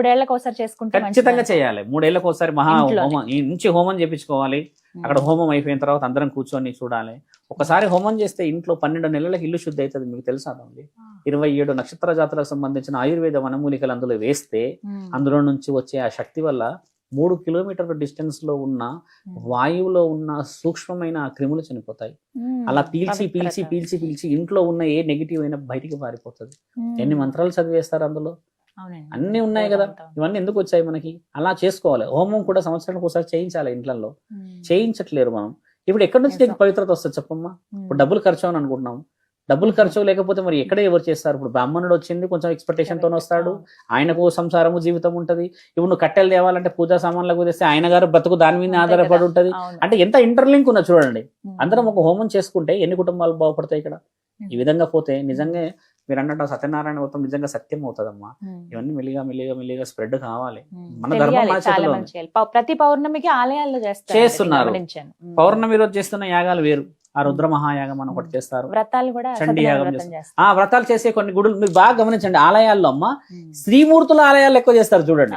మూడేళ్ళకు ఒకసారి చేసుకుంటే ఖచ్చితంగా? చేయాలి మూడేళ్ళకి ఒకసారి మహా. హోమం ఈ నుంచి హోమం చేపించుకోవాలి. అక్కడ హోమం అయిపోయిన తర్వాత అందరం కూర్చొని చూడాలి ఒకసారి హోమం చేస్తే ఇంట్లో పన్నెండు నెలలకు ఇల్లు శుద్ధి అవుతుంది మీకు తెలుసా అండి ఇరవై ఏడు నక్షత్ర జాతరకు సంబంధించిన ఆయుర్వేద వనమూలికలు అందులో వేస్తే. అందులో నుంచి వచ్చే ఆ శక్తి వల్ల మూడు కిలోమీటర్ల డిస్టెన్స్లో ఉన్న వాయువులో ఉన్న సూక్ష్మమైన క్రిములు చనిపోతాయి. అలా పీల్చి. పీల్చి పీల్చి పీల్చి ఇంట్లో ఉన్న ఏ నెగిటివ్ అయినా బయటికి పారిపోతుంది. ఎన్ని మంత్రాలు చదివేస్తారు అందులో. అన్ని ఉన్నాయి కదా. ఇవన్నీ ఎందుకు వచ్చాయి మనకి అలా చేసుకోవాలి హోమం కూడా సంవత్సరానికి ఒకసారి చేయించాలి ఇంట్లో. చేయించట్లేరు మనం ఇప్పుడు ఎక్కడి నుంచి నీకు. పవిత్రత వస్తుంది చెప్పమ్మా. ఇప్పుడు డబ్బులు ఖర్చు అని అనుకుంటున్నాం డబ్బులు ఖర్చు లేకపోతే మరి ఎక్కడ ఎవరు చేస్తారు ఇప్పుడు బ్రాహ్మణుడు వచ్చింది కొంచెం ఎక్స్పెక్టేషన్తో వస్తాడు ఆయనకు సంసారము జీవితం ఉంటది ఇప్పుడు నువ్వు కట్టెలు తేవాలంటే పూజా సామాన్లకు తెస్తే ఆయన గారు బతుకు దాని మీద ఆధారపడి. ఉంటది. అంటే ఎంత ఇంటర్లింక్ ఉన్నా చూడండి. అందరం ఒక హోమం చేసుకుంటే ఎన్ని కుటుంబాలు బాగుపడతాయి ఇక్కడ ఈ. విధంగా పోతే నిజంగా మీరు అన్నట్టు సత్యనారాయణ వ్రతం నిజంగా సత్యం అవుతుందమ్మా. ఇవన్నీ మెల్లిగా మెల్లిగా మెల్లిగా స్ప్రెడ్ కావాలి. మన ధర్మం మన చేతిలో ప్రతి పౌర్ణమికి ఆలయాల్లో చేస్తారు. చేస్తున్నారు. పౌర్ణమి రోజు చేస్తున్న యాగాలు వేరు. ఆ రుద్ర మహాయాగం అని ఒకటి చేస్తారు. వ్రతాలు కూడా చండీ యాగం ఆ వ్రతాలు చేసే కొన్ని గుడులు మీరు బాగా గమనించండి. ఆలయాల్లో అమ్మ. శ్రీమూర్తుల ఆలయాలు ఎక్కువ చేస్తారు చూడండి.